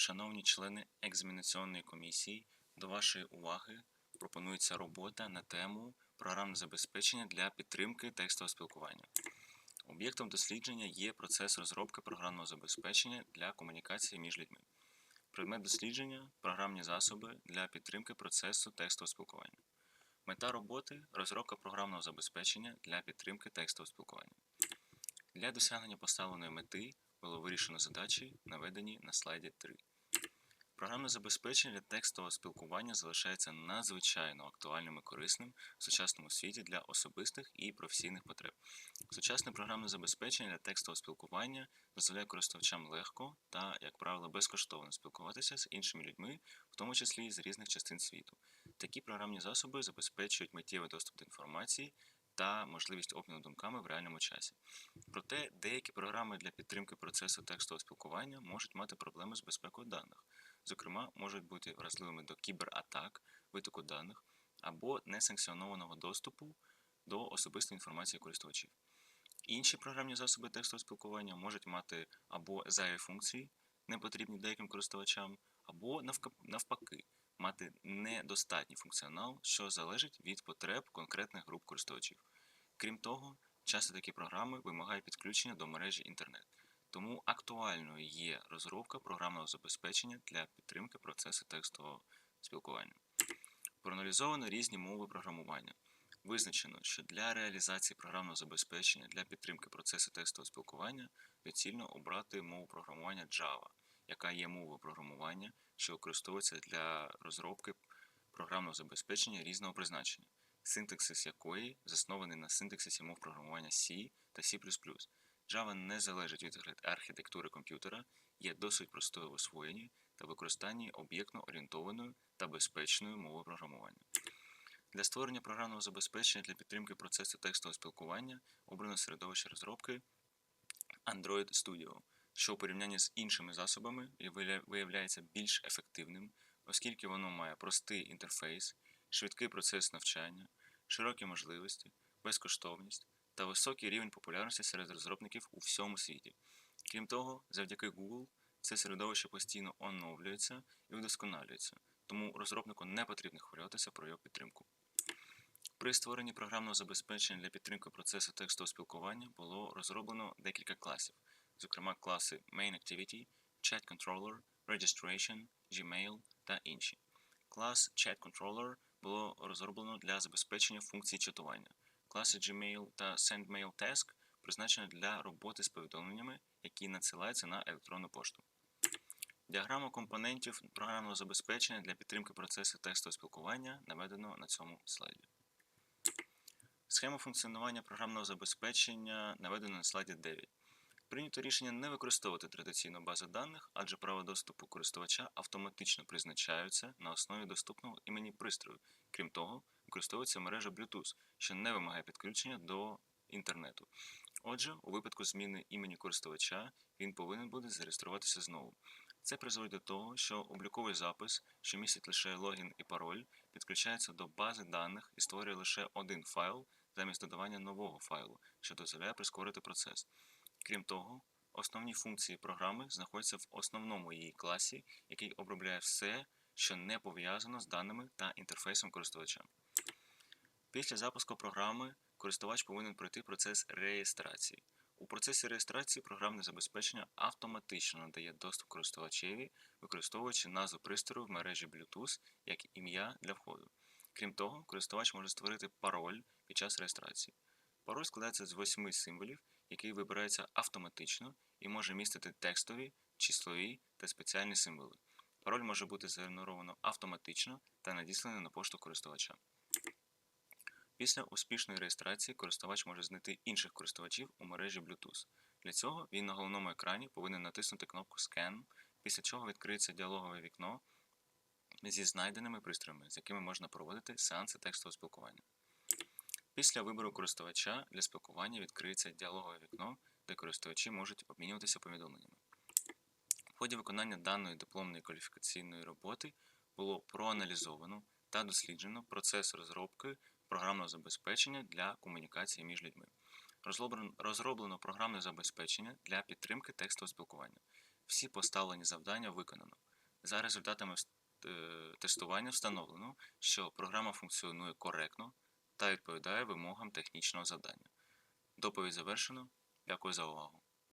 Шановні члени екзаменаційної комісії, до вашої уваги пропонується робота на тему програмне забезпечення для підтримки текстового спілкування. Об'єктом дослідження є процес розробки програмного забезпечення для комунікації між людьми. Предмет дослідження програмні засоби для підтримки процесу текстового спілкування. Мета роботи розробка програмного забезпечення для підтримки текстового спілкування. Для досягнення поставленої мети було вирішено задачі, наведені на слайді 3. Програмне забезпечення для текстового спілкування залишається надзвичайно актуальним і корисним в сучасному світі для особистих і професійних потреб. Сучасне програмне забезпечення для текстового спілкування дозволяє користувачам легко та, як правило, безкоштовно спілкуватися з іншими людьми, в тому числі з різних частин світу. Такі програмні засоби забезпечують миттєвий доступ до інформації та можливість обміну думками в реальному часі. Проте деякі програми для підтримки процесу текстового спілкування можуть мати проблеми з безпекою даних. Зокрема, можуть бути вразливими до кібератак, витоку даних або несанкціонованого доступу до особистої інформації користувачів. Інші програмні засоби текстового спілкування можуть мати або зайві функції, не потрібні деяким користувачам, або навпаки, мати недостатній функціонал, що залежить від потреб конкретних груп користувачів. Крім того, часто такі програми вимагають підключення до мережі інтернет. Тому актуальною є розробка програмного забезпечення для підтримки процесу текстового спілкування. Проаналізовано різні мови програмування. Визначено, що для реалізації програмного забезпечення для підтримки процесу текстового спілкування доцільно обрати мову програмування Java, яка є мовою програмування, що використовується для розробки програмного забезпечення різного призначення, синтаксис якої заснований на синтаксисі мов програмування C та C++. Java не залежить від архітектури комп'ютера, є досить простою в освоєнні та використанні об'єктно орієнтованою та безпечною мовою програмування. Для створення програмного забезпечення для підтримки процесу текстового спілкування обрано середовище розробки Android Studio, що у порівнянні з іншими засобами виявляється більш ефективним, оскільки воно має простий інтерфейс, швидкий процес навчання, широкі можливості, безкоштовність та високий рівень популярності серед розробників у всьому світі. Крім того, завдяки Google це середовище постійно оновлюється і удосконалюється, тому розробнику не потрібно хвилюватися про його підтримку. При створенні програмного забезпечення для підтримки процесу текстового спілкування було розроблено декілька класів, зокрема класи Main Activity, Chat Controller, Registration, Gmail та інші. Клас Chat Controller було розроблено для забезпечення функцій чатування. Класи Gmail та SendMail Task призначені для роботи з повідомленнями, які надсилаються на електронну пошту. Діаграма компонентів програмного забезпечення для підтримки процесу текстового спілкування наведено на цьому слайді. Схема функціонування програмного забезпечення наведена на слайді 9. Прийнято рішення не використовувати традиційну базу даних, адже права доступу користувача автоматично призначаються на основі доступного імені пристрою. Крім того, використовується мережа Bluetooth, що не вимагає підключення до інтернету. Отже, у випадку зміни імені користувача він повинен буде зареєструватися знову. Це призводить до того, що обліковий запис, що містить лише логін і пароль, підключається до бази даних і створює лише один файл замість додавання нового файлу, що дозволяє прискорити процес. Крім того, основні функції програми знаходяться в основному її класі, який обробляє все, що не пов'язано з даними та інтерфейсом користувача. Після запуску програми користувач повинен пройти процес реєстрації. У процесі реєстрації програмне забезпечення автоматично надає доступ користувачеві, використовуючи назву пристрою в мережі Bluetooth як ім'я для входу. Крім того, користувач може створити пароль під час реєстрації. Пароль складається з восьми символів, який вибирається автоматично і може містити текстові, числові та спеціальні символи. Пароль може бути згенеровано автоматично та надісланий на пошту користувача. Після успішної реєстрації користувач може знайти інших користувачів у мережі Bluetooth. Для цього він на головному екрані повинен натиснути кнопку Scan, після чого відкриється діалогове вікно зі знайденими пристроями, з якими можна проводити сеанси текстового спілкування. Після вибору користувача для спілкування відкриється діалогове вікно, де користувачі можуть обмінюватися повідомленнями. В ході виконання даної дипломної кваліфікаційної роботи було проаналізовано та досліджено процес розробки програмного забезпечення для комунікації між людьми. Розроблено, програмне забезпечення для підтримки текстового спілкування. Всі поставлені завдання виконано. За результатами е, тестування встановлено, що програма функціонує коректно та відповідає вимогам технічного завдання. Доповідь завершено. Дякую за увагу.